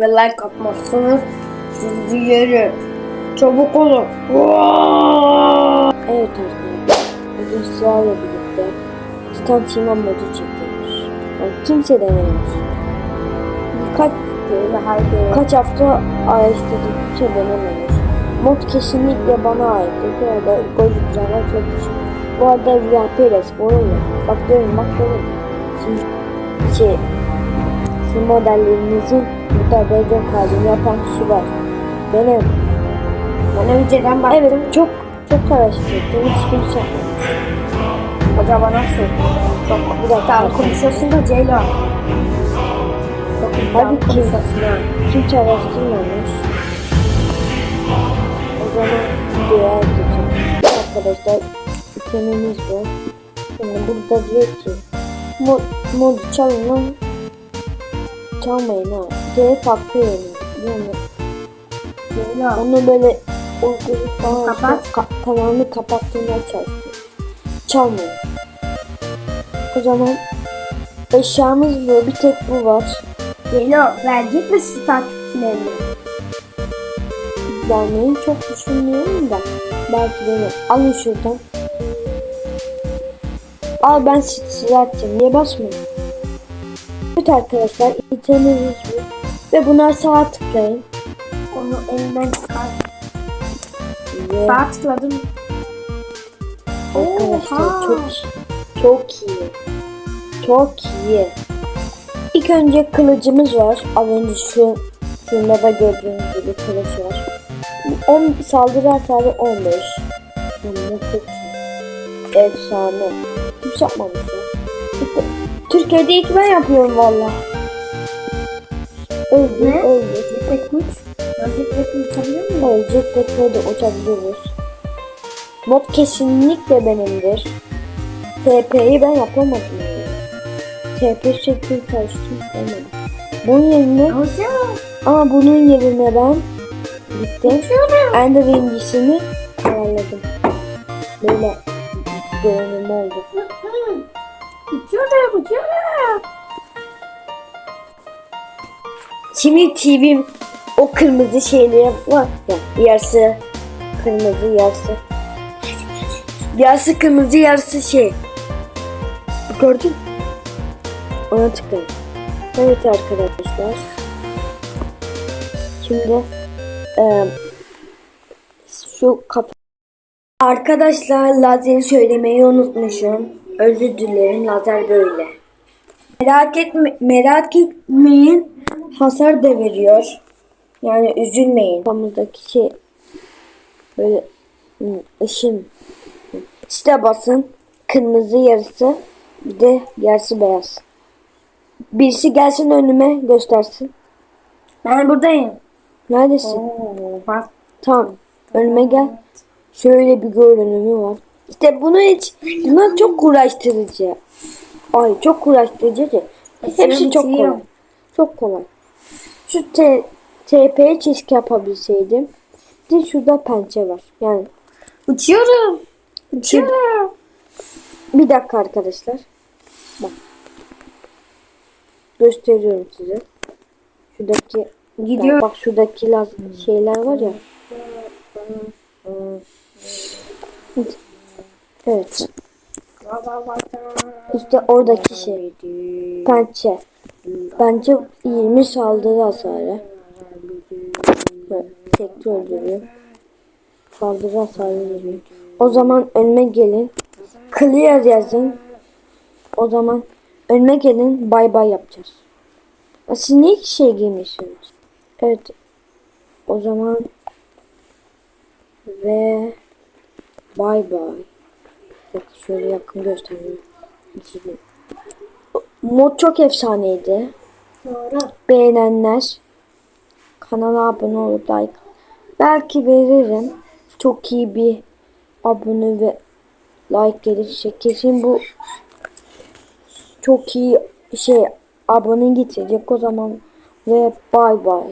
ve like atmazsanız sizi yerim. Çabuk olun. Evet arkadaşlar. Bugün sizlerle birlikte Titan Team modu çekiyoruz. Yani kimse denememiş. Birkaç, birkaç hafta araştırdık kimse denememiş. Mod kesinlikle bana ait. Bu arada gol yükselme çok düşük. Bu arada Rüya Perez onunla. Bak görün bak görün. Siz, şey, sizin modellerinizin burada bedrock halini yapan kişi var. Benim. Ben önceden baktım. Evet çok çok araştırdım. Hiç kimse. Acaba nasıl? Çok Bir dakika. Tamam konuşuyorsun da Ceylan. İddialı ki. Kimse araştırmamış. O zaman videoya geçelim. Arkadaşlar itemimiz bu. Şimdi burada diyor ki mod, mod çalın lan. Çalmayın ha. Direkt hakkı yemin. Yani Ceylan. onu böyle uygulayıp falan Kapat. ka- kanalını kapattığında çalıştı. Çalmayın. O zaman eşyamız bu. Bir tek bu var. Ceylan verecek misin takipçilerini? vermeyi çok düşünmüyorum da belki de alın şuradan. Al ben sizi atacağım. Niye basmıyorum? Evet arkadaşlar bu. Ve buna sağa tıklayın. Onu elinden çıkar. Ve Sağ tıkladım. arkadaşlar Oha. çok çok iyi. Çok iyi. İlk önce kılıcımız var. Az önce şu şunda da gördüğünüz gibi kılıç var. 10 saldırı hasarı 15. Yani çok iyi. Efsane. Kimse yapmamış ya. Türkiye'de ilk ben yapıyorum valla. Öldü, Ne? öldü. Tek güç. Ölecek ve uçabiliyor muyum? Ölecek ve de uçabiliyoruz. Mod kesinlikle benimdir. TP'yi ben yapamadım. TP şekli çalıştım olmadı. Bunun yerine Hocam. ama bunun yerine ben gittim. Ender incisini ayarladım. Böyle görünüm oldu. Uçuyorum uçuyorum. Şimdi TV o kırmızı şeyleri var ya yarısı kırmızı yarısı yarısı kırmızı yarısı şey. Gördün mü? ona tıklayın. Evet arkadaşlar. Şimdi eee şu kafa arkadaşlar lazeri söylemeyi unutmuşum. Özür dilerim lazer böyle. Merak etme, merak etmeyin. Hasar da veriyor. Yani üzülmeyin. Kafamızdaki şey böyle ışın. İşte basın. Kırmızı yarısı bir de yarısı beyaz. Birisi gelsin önüme göstersin. Ben buradayım. Neredesin? Oo, bak. Tamam. Önüme gel. Şöyle bir görünümü var. İşte bunu hiç bunlar çok uğraştırıcı. Ay çok uğraştırıcı. Hepsi çok kolay. Çok kolay. Şu TP'ye çizgi yapabilseydim. Bir şurada pençe var. Yani Uçuyorum. Uçuyorum. bir dakika arkadaşlar. Bak. Gösteriyorum size. Şuradaki Gidiyor. Bak şuradaki laz şeyler var ya. Evet. İşte oradaki şey. Pençe. Bence 20 saldırı hasarı. Böyle tekte öldürüyor. Saldırı hasarı veriyor. O zaman önüme gelin. Clear yazın. O zaman önüme gelin. Bay bay yapacağız. Ya Siz iki şey giymişsiniz? Evet. O zaman ve bay bay. Dakika şöyle yakın göstereyim. Mod çok efsaneydi. Beğenenler kanala abone olup like belki veririm. Çok iyi bir abone ve like gelirse kesin bu çok iyi şey abone getirecek o zaman ve bay bay.